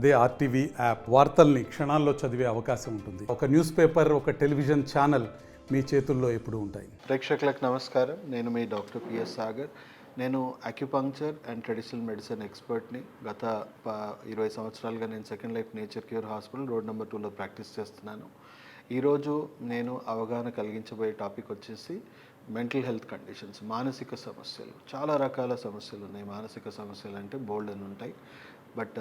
అదే RTV app వార్తల్ని క్షణాల్లో చదివే అవకాశం ఉంటుంది. ఒక న్యూస్ పేపర్ ఒక టెలివిజన్ ఛానల్ మీ చేతుల్లో ఎప్పుడు ఉంటాయి. ప్రేక్షకులకు నమస్కారం. నేను మీ డాక్టర్ పిఎస్ సాగర్. నేను అక్యుపంక్చర్ అండ్ ట్రెడిషనల్ మెడిసిన్ ఎక్స్పర్ట్ని గత ఇరవై సంవత్సరాలుగా నేను second life nature cure hospital road number టూలో ప్రాక్టీస్ చేస్తున్నాను. ఈరోజు నేను అవగాహన కలిగించబోయే టాపిక్ వచ్చేసి మెంటల్ హెల్త్ కండిషన్స్ మానసిక సమస్యలు. చాలా రకాల సమస్యలు ఉన్నాయి. మానసిక సమస్యలు అంటే బోల్డ్ అని ఉంటాయి. బట్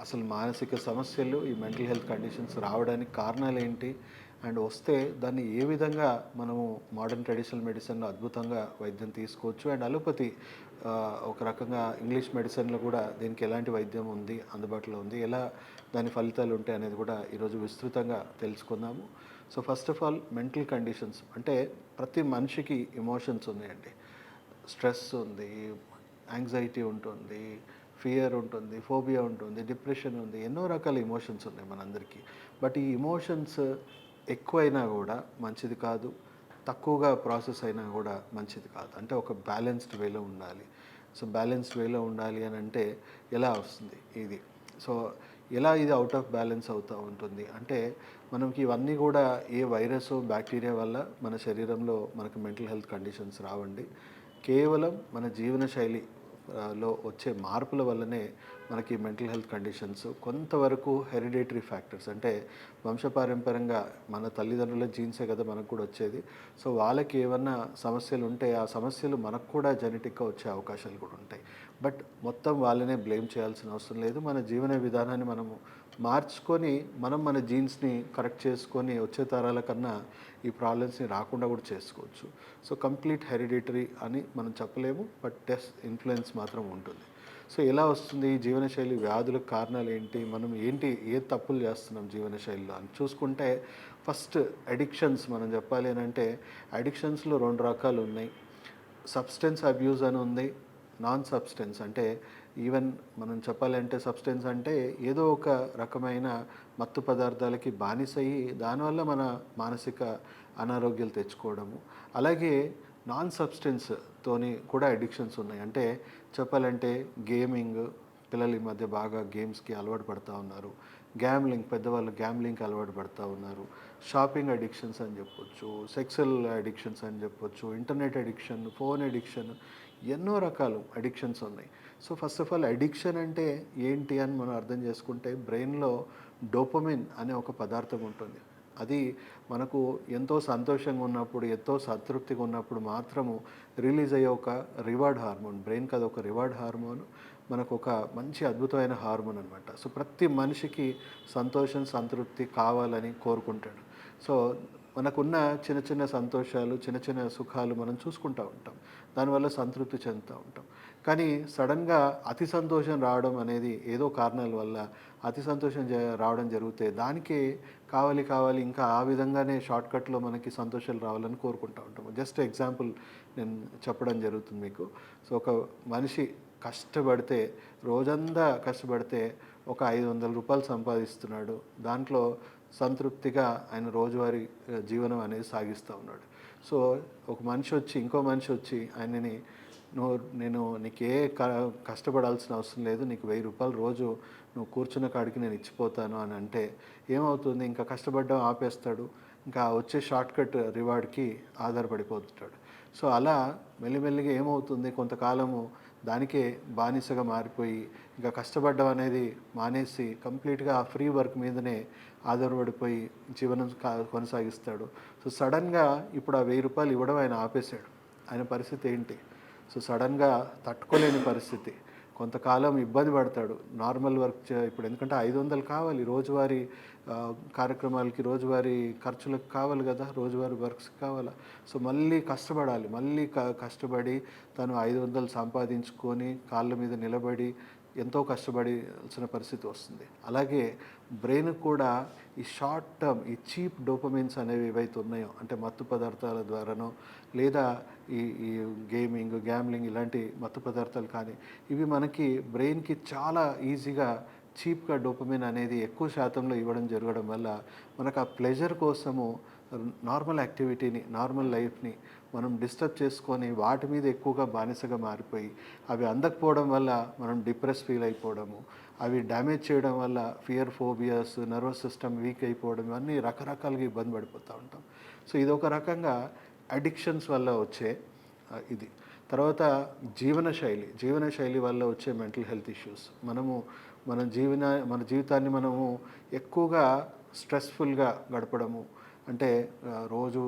అసలు మానసిక సమస్యలు ఈ మెంటల్ హెల్త్ కండిషన్స్ రావడానికి కారణాలు ఏంటి అండ్ వస్తే దాన్ని ఏ విధంగా మనము మోడర్న్ ట్రెడిషనల్ మెడిసిన్లో అద్భుతంగా వైద్యం తీసుకోవచ్చు? అండ్ అలోపతి ఒక రకంగా ఇంగ్లీష్ మెడిసిన్లో కూడా దీనికి ఎలాంటి వైద్యం ఉంది అందుబాటులో ఉంది ఎలా దాని ఫలితాలు ఉంటాయి అనేది కూడా ఈరోజు విస్తృతంగా తెలుసుకుందాము. So first of all mental conditions అంటే ప్రతి మనిషికి ఎమోషన్స్ ఉన్నాయండి. స్ట్రెస్ ఉంది యాంగ్జైటీ ఉంటుంది ఫియర్ ఉంటుంది ఫోబియా ఉంటుంది డిప్రెషన్ ఉంది ఎన్నో రకాల ఎమోషన్స్ ఉన్నాయి మనందరికీ. బట్ ఈ ఎమోషన్స్ ఎక్కువైనా కూడా మంచిది కాదు తక్కువగా ప్రాసెస్ అయినా కూడా మంచిది కాదు. అంటే ఒక బ్యాలెన్స్డ్ వేలో ఉండాలి. సో బ్యాలెన్స్డ్ వేలో ఉండాలి అని అంటే ఎలా వస్తుంది ఇది? సో ఎలా ఇది అవుట్ ఆఫ్ బ్యాలెన్స్ అవుతూ ఉంటుంది? అంటే మనకి ఇవన్నీ కూడా ఏ వైరస్ బ్యాక్టీరియా వల్ల మన శరీరంలో మనకు మెంటల్ హెల్త్ కండిషన్స్ రావండి. కేవలం మన జీవనశైలి శైలి లో వచ్చే మార్పుల వల్లనే మనకి మెంటల్ హెల్త్ కండిషన్స్ కొంతవరకు హెరిడేటరీ ఫ్యాక్టర్స్ అంటే వంశపారంపరంగా మన తల్లిదండ్రుల జీన్సే కదా మనకు కూడా వచ్చేది. సో వాళ్ళకి ఏమన్నా సమస్యలు ఉంటే ఆ సమస్యలు మనకు కూడా జెనెటిక్గా వచ్చే అవకాశాలు కూడా ఉంటాయి. బట్ మొత్తం వాళ్ళనే బ్లేమ్ చేయాల్సిన అవసరం లేదు. మన జీవన విధానాన్ని మనము మార్చుకొని మనం మన జీన్స్ని కరెక్ట్ చేసుకొని వచ్చే తరాల కన్నా ఈ ప్రాబ్లమ్స్ని రాకుండా కూడా చేసుకోవచ్చు. సో కంప్లీట్ హెరిడిటరీ అని మనం చెప్పలేము బట్ టెస్ట్ ఇన్ఫ్లుయెన్స్ మాత్రం ఉంటుంది. సో ఎలా వస్తుంది ఈ జీవనశైలి వ్యాధులకు కారణాలు ఏంటి? మనం ఏంటి ఏ తప్పులు చేస్తున్నాం జీవనశైలిలో అని చూసుకుంటే ఫస్ట్ అడిక్షన్స్ మనం చెప్పాలి అని అంటే అడిక్షన్స్లో రెండు రకాలు ఉన్నాయి. సబ్స్టెన్స్ అబ్యూజ్ అని ఉంది నాన్ సబ్స్టెన్స్ అంటే ఈవెన్ మనం చెప్పాలంటే సబ్స్టెన్స్ అంటే ఏదో ఒక రకమైన మత్తు పదార్థాలకి బానిసయ్యి దానివల్ల మన మానసిక అనారోగ్యాలు తెచ్చుకోవడము. అలాగే నాన్ సబ్స్టెన్స్ తోని కూడా అడిక్షన్స్ ఉన్నాయి. అంటే చెప్పాలంటే గేమింగ్ పిల్లలు ఈ మధ్య బాగా గేమ్స్కి అలవాటు పడుతూ ఉన్నారు. గ్యామ్లింగ్ పెద్దవాళ్ళు గ్యామ్లింగ్కి అలవాటు పడుతూ ఉన్నారు. షాపింగ్ అడిక్షన్స్ అని చెప్పొచ్చు సెక్సువల్ అడిక్షన్స్ అని చెప్పొచ్చు ఇంటర్నెట్ అడిక్షన్ ఫోన్ అడిక్షన్ ఎన్నో రకాలు అడిక్షన్స్ ఉన్నాయి. So first of all addiction అంటే ఏంటి అని మనం అర్థం చేసుకుంటే బ్రెయిన్లో డోపమిన్ అనే ఒక పదార్థం ఉంటుంది. అది మనకు ఎంతో సంతోషంగా ఉన్నప్పుడు ఎంతో సంతృప్తిగా ఉన్నప్పుడు మాత్రము రిలీజ్ అయ్యే ఒక రివార్డ్ హార్మోన్ బ్రెయిన్కి అది ఒక రివార్డ్ హార్మోన్ మనకు ఒక మంచి అద్భుతమైన హార్మోన్ అనమాట సో ప్రతి మనిషికి సంతోషం సంతృప్తి కావాలని కోరుకుంటాడు. సో మనకున్న చిన్న చిన్న సంతోషాలు చిన్న చిన్న సుఖాలు మనం చూసుకుంటూ ఉంటాం. దానివల్ల సంతృప్తి చెందుతూ ఉంటాం. కానీ సడన్గా అతి సంతోషం రావడం అనేది ఏదో కారణాల వల్ల అతి సంతోషం జ- రావడం జరిగితే దానికే కావాలి కావాలి ఇంకా ఆ విధంగానే షార్ట్కట్లో మనకి సంతోషాలు రావాలని కోరుకుంటూ ఉంటాము. జస్ట్ ఎగ్జాంపుల్ నేను చెప్పడం జరుగుతుంది మీకు. సో ఒక మనిషి కష్టపడితే రోజంతా కష్టపడితే ఒక ఐదు వందల రూపాయలు సంపాదిస్తున్నాడు. దాంట్లో సంతృప్తిగా ఆయన రోజువారీ జీవనం అనేది సాగిస్తూ ఉన్నాడు. సో ఒక మనిషి వచ్చి ఇంకో మనిషి వచ్చి ఆయనని నువ్వు నేను నీకే క- కష్టపడాల్సిన అవసరం లేదు నీకు వెయ్యి రూపాయలు రోజు నువ్వు కూర్చున్న కాడికి నేను ఇచ్చిపోతాను అని అంటే ఏమవుతుంది? ఇంకా కష్టపడడం ఆపేస్తాడు. ఇంకా వచ్చే షార్ట్కట్ రివార్డ్కి ఆధారపడిపోతుంటాడు. సో అలా మెల్లిమెల్లిగా ఏమవుతుంది? కొంతకాలము దానికే బానిసగా మారిపోయి ఇంకా కష్టపడడం అనేది మానేసి కంప్లీట్గా ఆ ఫ్రీ వర్క్ మీదనే ఆధారపడిపోయి జీవనం కొనసాగిస్తాడు. సో సడన్గా ఇప్పుడు ఆ వెయ్యి రూపాయలు ఇవ్వడం ఆయన ఆపేశాడు. ఆయన పరిస్థితి ఏంటి? సో సడన్గా తట్టుకోలేని పరిస్థితి. కొంతకాలం ఇబ్బంది పడతాడు. నార్మల్ వర్క్ చే- ఇప్పుడు ఎందుకంటే ఐదు వందలు కావాలి. రోజువారీ కార్యక్రమాలకి రోజువారీ ఖర్చులకు కావాలి కదా. రోజువారీ వర్క్స్ కావాలా. సో మళ్ళీ కష్టపడాలి. మళ్ళీ కష్టపడి తను ఐదు వందలు సంపాదించుకొని కాళ్ళ మీద నిలబడి ఎంతో కష్టపడాల్సిన పరిస్థితి వస్తుంది. అలాగే బ్రెయిన్ కూడా ఈ షార్ట్ టర్మ్ ఈ చీప్ డోపమిన్స్ అనేవి ఏవైతే ఉన్నాయో అంటే మత్తు పదార్థాల ద్వారానో లేదా ఈ ఈ గేమింగ్ గ్యామ్లింగ్ ఇలాంటి మత్తు పదార్థాలు కానీ ఇవి మనకి బ్రెయిన్కి చాలా ఈజీగా చీప్గా డోపమిన్ అనేది ఎక్కువ శాతంలో ఇవ్వడం జరగడం వల్ల మనకు ఆ ప్లెజర్ కోసము నార్మల్ యాక్టివిటీని నార్మల్ లైఫ్ని మనం డిస్టర్బ్ చేసుకొని వాటి మీద ఎక్కువగా బానిసగా మారిపోయి అవి అందకపోవడం వల్ల మనం డిప్రెస్ ఫీల్ అయిపోవడము అవి డ్యామేజ్ చేయడం వల్ల fear phobias nervous system weak అయిపోవడం ఇవన్నీ రకరకాలుగా ఇబ్బంది పడిపోతూ ఉంటాం. సో ఇది ఒక రకంగా అడిక్షన్స్ వల్ల వచ్చే ఇది. తర్వాత జీవన శైలి జీవన శైలి వల్ల వచ్చే మెంటల్ హెల్త్ ఇష్యూస్ మనము మన జీవన మన జీవితాన్ని మనము ఎక్కువగా స్ట్రెస్ఫుల్గా గడపడము. అంటే రోజు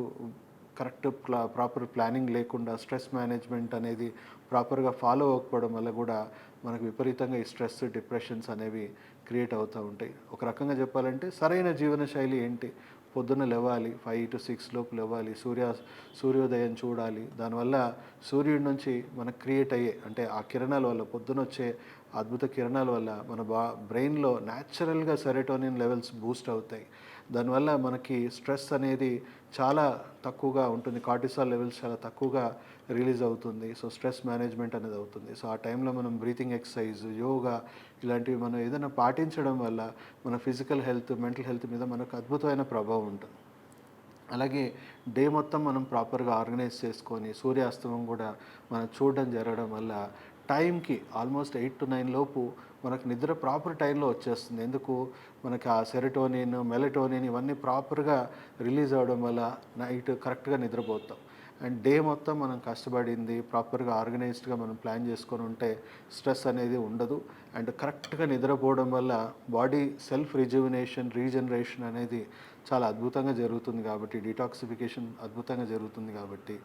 కరెక్ట్ ప్లా ప్రాపర్ ప్లానింగ్ లేకుండా స్ట్రెస్ మేనేజ్మెంట్ అనేది ప్రాపర్గా ఫాలో అవ్వకపోవడం వల్ల కూడా మనకు విపరీతంగా ఈ స్ట్రెస్ డిప్రెషన్స్ అనేవి క్రియేట్ అవుతూ ఉంటాయి. ఒక రకంగా చెప్పాలంటే సరైన జీవన శైలి ఏంటి? పొద్దున్న లేవాలి ఫైవ్ టు సిక్స్ లోపు లేవాలి సూర్య సూర్యోదయం చూడాలి. దానివల్ల సూర్యుడి నుంచి మనకు క్రియేట్ అయ్యే అంటే ఆ కిరణాల వల్ల పొద్దున వచ్చే అద్భుత కిరణాల వల్ల మన బా బ్రెయిన్లో న్యాచురల్గా సెరటోనిన్ లెవెల్స్ బూస్ట్ అవుతాయి. దానివల్ల మనకి స్ట్రెస్ అనేది చాలా తక్కువగా ఉంటుంది. కార్టిసాల్ లెవెల్స్ చాలా తక్కువగా రిలీజ్ అవుతుంది. సో స్ట్రెస్ మేనేజ్మెంట్ అనేది అవుతుంది. సో ఆ టైంలో మనం బ్రీతింగ్ ఎక్సర్సైజ్ యోగా ఇలాంటివి మనం ఏదైనా పాటించడం వల్ల మన ఫిజికల్ హెల్త్ మెంటల్ హెల్త్ మీద మనకు అద్భుతమైన ప్రభావం ఉంటుంది. అలాగే డే మొత్తం మనం ప్రాపర్గా ఆర్గనైజ్ చేసుకొని సూర్యాస్తమం కూడా మనం చూడడం జరగడం వల్ల టైంకి ఆల్మోస్ట్ ఎయిట్ టు నైన్ లోపు మనకు నిద్ర ప్రాపర్ టైంలో వచ్చేస్తుంది. ఎందుకు? మనకి ఆ సెరటోనిన్ మెలటోనిన్ ఇవన్నీ ప్రాపర్గా రిలీజ్ అవ్వడం వల్ల నైట్ కరెక్ట్గా నిద్రపోతాం. అండ్ డే మొత్తం మనం కష్టపడింది ప్రాపర్గా ఆర్గనైజ్డ్గా మనం ప్లాన్ చేసుకొని ఉంటే స్ట్రెస్ అనేది ఉండదు. అండ్ కరెక్ట్గా నిద్రపోవడం వల్ల బాడీ సెల్ఫ్ రిజ్యువినేషన్ రీజనరేషన్ అనేది చాలా అద్భుతంగా జరుగుతుంది కాబట్టి డిటాక్సిఫికేషన్ అద్భుతంగా జరుగుతుంది కాబట్టి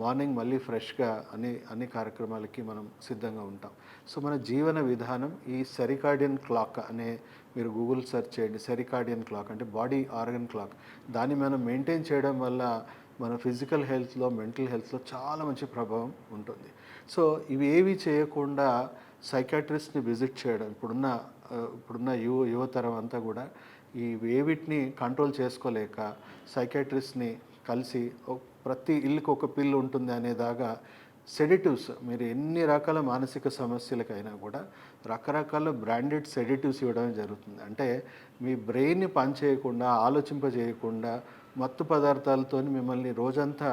మార్నింగ్ మళ్ళీ ఫ్రెష్గా అన్ని అన్ని కార్యక్రమాలకి మనం సిద్ధంగా ఉంటాం. సో మన జీవన విధానం ఈ సెరికార్డియన్ క్లాక్ అనే మీరు గూగుల్ సెర్చ్ చేయండి సెరికార్డియన్ క్లాక్ అంటే బాడీ ఆర్గన్ క్లాక్. దాన్ని మనం మెయింటైన్ చేయడం వల్ల మన ఫిజికల్ హెల్త్లో మెంటల్ హెల్త్లో చాలా మంచి ప్రభావం ఉంటుంది. సో ఇవి ఏవి చేయకుండా సైకాట్రిస్ట్ని విజిట్ చేయడం ఇప్పుడున్న ఇప్పుడున్న యువ యువతరం అంతా కూడా ఈ వేవిటిని కంట్రోల్ చేసుకోలేక సైకాట్రిస్ట్ని కలిసి ప్రతి ఇల్లుకి ఒక పిల్లు ఉంటుంది అనేదాగా సెడిటివ్స్ మీరు ఎన్ని రకాల మానసిక సమస్యలకైనా కూడా రకరకాల బ్రాండెడ్ సెడిటివ్స్ ఇవ్వడం జరుగుతుంది. అంటే మీ బ్రెయిన్ని పనిచేయకుండా ఆలోచింపజేయకుండా మత్తు పదార్థాలతో మిమ్మల్ని రోజంతా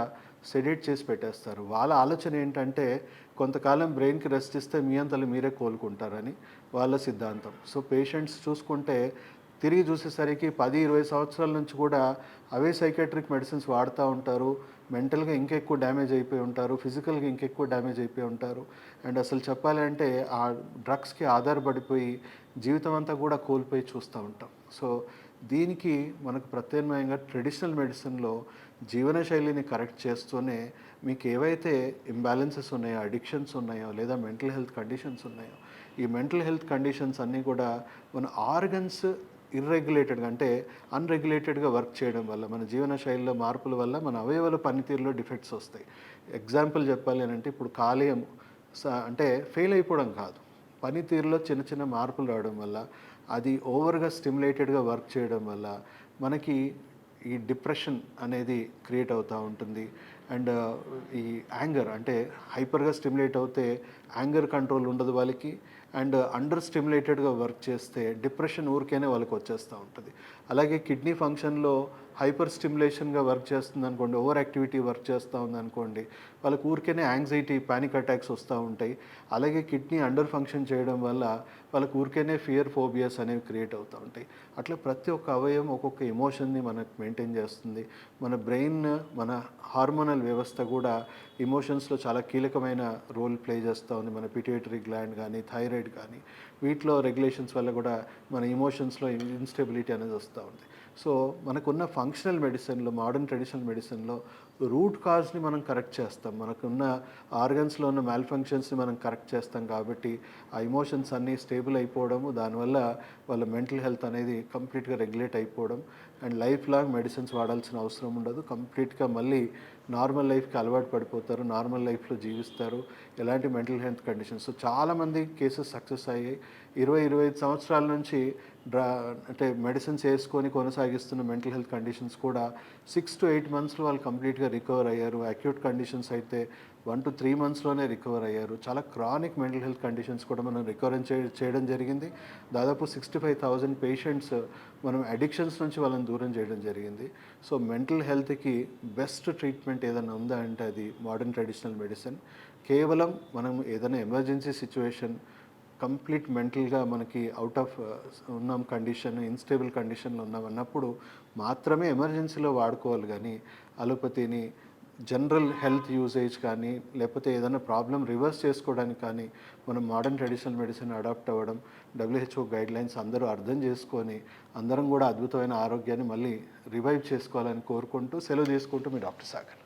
సెడేట్ చేసి పెట్టేస్తారు. వాళ్ళ ఆలోచన ఏంటంటే కొంతకాలం బ్రెయిన్కి రెస్ట్ ఇస్తే మీ అంతలు మీరే కోలుకుంటారని వాళ్ళ సిద్ధాంతం. సో పేషెంట్స్ చూసుకుంటే తిరిగి చూసేసరికి పది ఇరవై సంవత్సరాల నుంచి కూడా అవే సైకాట్రిక్ మెడిసిన్స్ వాడుతూ ఉంటారు. మెంటల్గా ఇంకెక్కువ డ్యామేజ్ అయిపోయి ఉంటారు. ఫిజికల్గా ఇంకెక్కువ డ్యామేజ్ అయిపోయి ఉంటారు. అండ్ అసలు చెప్పాలంటే ఆ డ్రగ్స్కి ఆధారపడిపోయి జీవితం అంతా కూడా కోల్పోయి చూస్తూ ఉంటాం. సో దీనికి మనకు ప్రత్యామ్నాయంగా ట్రెడిషనల్ మెడిసిన్లో జీవనశైలిని కరెక్ట్ చేస్తూనే మీకు ఏవైతే ఇంబ్యాలెన్సెస్ ఉన్నాయో అడిక్షన్స్ ఉన్నాయో లేదా మెంటల్ హెల్త్ కండిషన్స్ ఉన్నాయో ఈ మెంటల్ హెల్త్ కండిషన్స్ అన్నీ కూడా మన ఆర్గన్స్ ఇర్రెగ్యులేటెడ్గా అంటే అన్రెగ్యులేటెడ్గా వర్క్ చేయడం వల్ల మన జీవన శైలిలో మార్పుల వల్ల మన అవయవాల పనితీరులో డిఫెక్ట్స్ వస్తాయి. ఎగ్జాంపుల్ చెప్పాలి అని అంటే ఇప్పుడు కాలేయం స- అంటే ఫెయిల్ అయిపోవడం కాదు. పనితీరులో చిన్న చిన్న మార్పులు రావడం వల్ల అది ఓవర్గా స్టిమ్యులేటెడ్గా వర్క్ చేయడం వల్ల మనకి ఈ డిప్రెషన్ అనేది క్రియేట్ అవుతూ ఉంటుంది. అండ్ ఈ యాంగర్ అంటే హైపర్గా స్టిమ్యులేట్ అవుతే యాంగర్ కంట్రోల్ ఉండదు వాళ్ళకి. అండ్ అండర్ స్టిమ్యులేటెడ్గా వర్క్ చేస్తే డిప్రెషన్ ఊరికేనే వాళ్ళకి వచ్చేస్తూ ఉంటుంది. అలాగే కిడ్నీ ఫంక్షన్లో హైపర్ స్టిమ్యులేషన్గా వర్క్ చేస్తుంది అనుకోండి ఓవర్ యాక్టివిటీ వర్క్ చేస్తూ ఉంది అనుకోండి వాళ్ళకి ఊరికేనే యాంగ్జైటీ పానిక్ అటాక్స్ వస్తూ ఉంటాయి. అలాగే కిడ్నీ అండర్ ఫంక్షన్ చేయడం వల్ల వాళ్ళకు ఊరికేనే ఫియర్ ఫోబియాస్ అనేవి క్రియేట్ అవుతూ ఉంటాయి. అట్లా ప్రతి ఒక్క అవయవం ఒక్కొక్క ఎమోషన్ని మనకు మెయింటైన్ చేస్తుంది. మన బ్రెయిన్ మన హార్మోనల్ వ్యవస్థ కూడా ఎమోషన్స్లో చాలా కీలకమైన రోల్ ప్లే చేస్తూ ఉంది. మన పిటియేటరీ గ్లాండ్ కానీ థైరాయిడ్ కానీ వీటిలో రెగ్యులేషన్స్ వల్ల కూడా మన ఎమోషన్స్లో ఇన్స్టెబిలిటీ అనేది వస్తూ ఉంది. సో మనకున్న ఫంక్షనల్ మెడిసిన్లో మోడర్న్ ట్రెడిషనల్ మెడిసిన్లో రూట్ కాజ్ని మనం కరెక్ట్ చేస్తాం. మనకున్న ఆర్గన్స్లో ఉన్న మ్యాల్ ఫంక్షన్స్ని మనం కరెక్ట్ చేస్తాం కాబట్టి ఆ ఎమోషన్స్ అన్నీ స్టేబుల్ అయిపోవడము దానివల్ల వాళ్ళ మెంటల్ హెల్త్ అనేది కంప్లీట్గా రెగ్యులేట్ అయిపోవడం అండ్ లైఫ్ లాంగ్ మెడిసిన్స్ వాడాల్సిన అవసరం ఉండదు. కంప్లీట్గా మళ్ళీ నార్మల్ లైఫ్కి అలవాటు పడిపోతారు నార్మల్ లైఫ్లో జీవిస్తారు. ఎలాంటి మెంటల్ హెల్త్ కండిషన్స్ సో చాలామంది కేసెస్ సక్సెస్ అయ్యాయి. ఇరవై ఇరవై ఐదు సంవత్సరాల నుంచి డ్రా అంటే మెడిసిన్స్ వేసుకొని కొనసాగిస్తున్న మెంటల్ హెల్త్ కండిషన్స్ కూడా సిక్స్ టు ఎయిట్ మంత్స్లో వాళ్ళు కంప్లీట్గా రికవర్ అయ్యారు. అక్యూట్ కండిషన్స్ అయితే వన్ టు త్రీ మంత్స్లోనే రికవర్ అయ్యారు. చాలా క్రానిక్ మెంటల్ హెల్త్ కండిషన్స్ కూడా మనం రికవర్ చేయడం జరిగింది. దాదాపు సిక్స్టీ ఫైవ్ థౌజండ్ పేషెంట్స్ మనం అడిక్షన్స్ నుంచి వాళ్ళని దూరం చేయడం జరిగింది. సో మెంటల్ హెల్త్కి బెస్ట్ ట్రీట్మెంట్ ఏదైనా ఉందా అంటే అది మోడర్న్ ట్రెడిషనల్ మెడిసిన్. కేవలం మనం ఏదైనా ఎమర్జెన్సీ సిచ్యువేషన్ కంప్లీట్ మెంటల్గా మనకి అవుట్ ఆఫ్ uh, ఉన్నాం కండిషన్ ఇన్స్టేబుల్ కండిషన్లో ఉన్నాం అన్నప్పుడు మాత్రమే ఎమర్జెన్సీలో వాడుకోవాలి కానీ అలోపతిని జనరల్ హెల్త్ యూసేజ్ కానీ లేకపోతే ఏదైనా ప్రాబ్లం రివర్స్ చేసుకోవడానికి కానీ మనం మోడర్న్ ట్రెడిషనల్ మెడిసిన్ అడాప్ట్ అవ్వడం డబ్ల్యూహెచ్ఓ గైడ్ లైన్స్ అందరూ అర్థం చేసుకొని అందరం కూడా అద్భుతమైన ఆరోగ్యాన్ని మళ్ళీ రివైవ్ చేసుకోవాలని కోరుకుంటూ సెలవు తీసుకుంటూ మీ డాక్టర్ సాగర్.